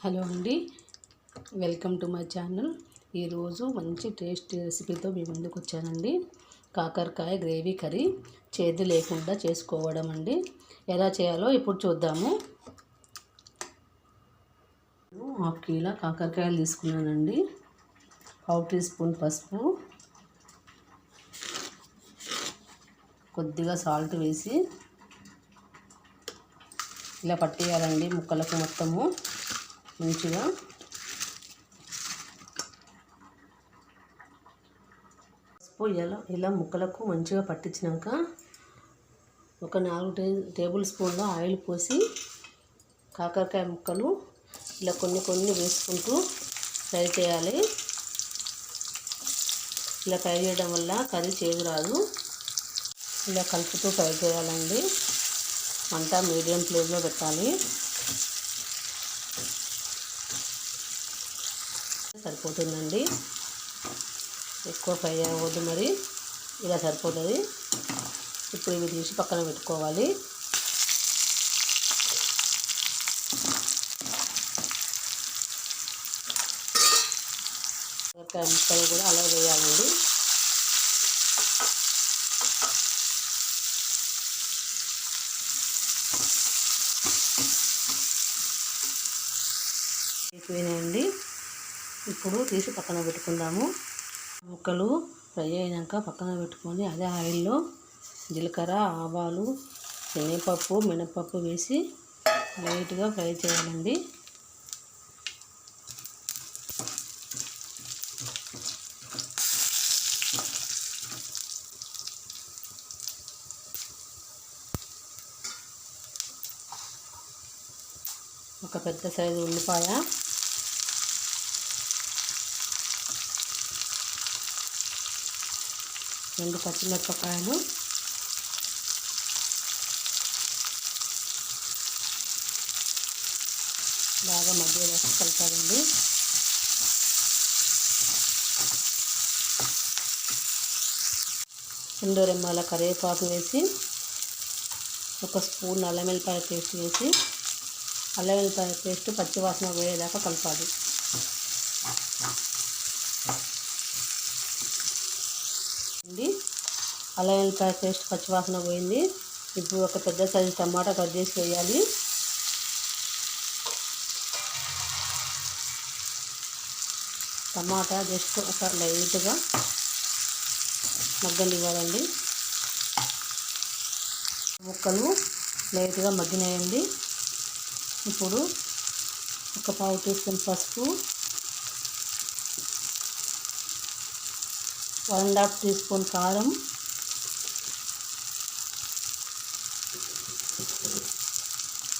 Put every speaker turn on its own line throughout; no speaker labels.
Hello అండి. Welcome to my channel. ఈరోజు మంచి టేస్టీ రెసిపీతో మీ ముందుకు వచ్చానండి. కాకరకాయ గ్రేవీ కర్రీ. చేదు లేకుండా చేసుకోవడం అండి. ఎలా చేయాలో ఇప్పుడు చూద్దాము. హాఫ్ కిలో కాకరకాయలు తీసుకున్నానండి. హాఫ్ టీ స్పూన్ పసుపు. కొద్దిగా సాల్ట్ వేసి ఇలా పట్టేయాలండి ముక్కలకు మొత్తము. మంచిగా. పసుపు ఇలా ఇలా ముక్కలకు మంచిగా పట్టించినాక ఒక నాలుగు టే టేబుల్ స్పూన్ల ఆయిల్ పోసి కాకరకాయ ముక్కలు ఇలా కొన్ని కొన్ని వేసుకుంటూ ఫ్రై చేయాలి. ఇలా ఫ్రై చేయడం వల్ల కర్రీ చేదు రాదు. ఇలా కలుపుతూ ఫ్రై చేయాలండి. మంట మీడియం ఫ్లేమ్లో పెట్టాలి. సరిపోతుందండి. ఎక్కువ ఫ్రై అవ్వద్దు మరి. ఇలా సరిపోతుంది. ఇప్పుడు ఇవి తీసి పక్కన పెట్టుకోవాలి. ముక్కలు కూడా అలా వేయాలండి. ఇప్పుడు తీసి పక్కన పెట్టుకుందాము. ముక్కలు ఫ్రై అయినాక పక్కన పెట్టుకొని అదే ఆయిల్లో జీలకర్ర ఆవాలు శనగపప్పు మినపప్పు వేసి లైట్గా ఫ్రై చేయాలండి. ఒక పెద్ద సైజు ఉల్లిపాయ. రెండు పచ్చిమిరపకాయలు. బాగా మధ్య వేసి కలపాలండి. రెండు రెమ్మల కరివేపాకు వేసి ఒక స్పూన్ అల్లం వెల్లిపాయ పేస్ట్ వేసి అల్లం వెల్లిపాయ పేస్ట్ పచ్చివాసన పోయేదాకా కలపాలి అండి అలా వెల్లిపాయ పేస్ట్ పచ్చివాసన పోయింది. ఇప్పుడు ఒక పెద్ద సైజు టమాటా కట్ చేసి వేయాలి. టమాటా జస్ట్ ఒక లైట్గా మగ్గనివ్వాలండి. ముక్కలు లైట్గా మగ్గినాయండి. ఇప్పుడు ఒక పావు టీ స్పూన్ పసుపు one and half teaspoon కారం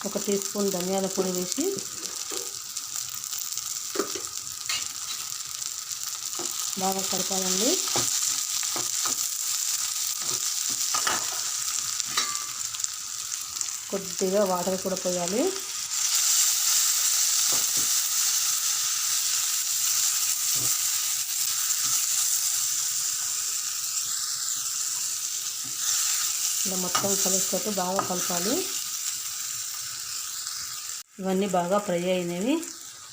ఒక టీ స్పూన్ ధనియాల పొడి వేసి బాగా కలపాలండి కొద్దిగా వాటర్ కూడా పోయాలి. ఇలా మొత్తం కలిసేటట్టు బాగా కలపాలి. ఇవన్నీ బాగా ఫ్రై అయినవి.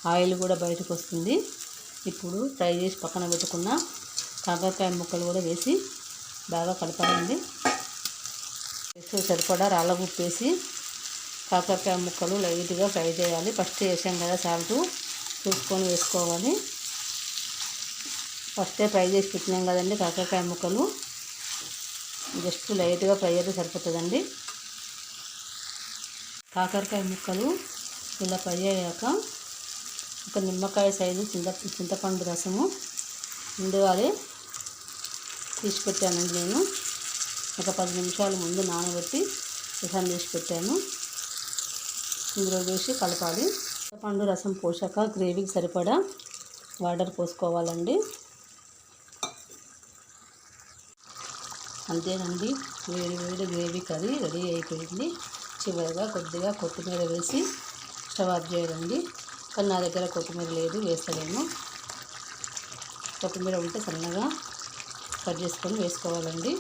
ఆయిల్ కూడా బయటకు వస్తుంది. ఇప్పుడు ఫ్రై చేసి పక్కన పెట్టుకున్న కాకరకాయ ముక్కలు కూడా వేసి బాగా కలపాలండి. ఎక్కువ సరిపడా రాళ్ళ ఉప్పు వేసి కాకరకాయ ముక్కలు లైట్గా ఫ్రై చేయాలి. ఫస్ట్ వేసాం కదా సాల్ట్. చూసుకొని వేసుకోవాలి. ఫస్టే ఫ్రై చేసి పెట్టినాం కదండి కాకరకాయ ముక్కలు. జస్ట్ లైట్గా ఫ్రై అయితే సరిపోతుందండి. కాకరకాయ ముక్కలు ఇలా ఫ్రై అయ్యాక ఒక నిమ్మకాయ సైజు చింత చింతపండు రసము ముందుగానే తీసి పెట్టానండి నేను. ఒక పది నిమిషాల ముందు నానబెట్టి రసం తీసి పెట్టాను. ఇందులో వేసి కలపాలి. చింతపండు రసం పోసాక గ్రేవీకి సరిపడా వాటర్ పోసుకోవాలండి. అంతేనండి వేడి వేడి గ్రేవీ కర్రీ రెడీ అయిపోయింది. చివరిగా కొద్దిగా కొత్తిమీర వేసి స్టవ్ ఆఫ్ చేయాలండి. కానీ నా దగ్గర కొత్తిమీర లేదు వేస్తలేము కొత్తిమీర ఉంటే సన్నగా కట్ చేసుకొని వేసుకోవాలండి.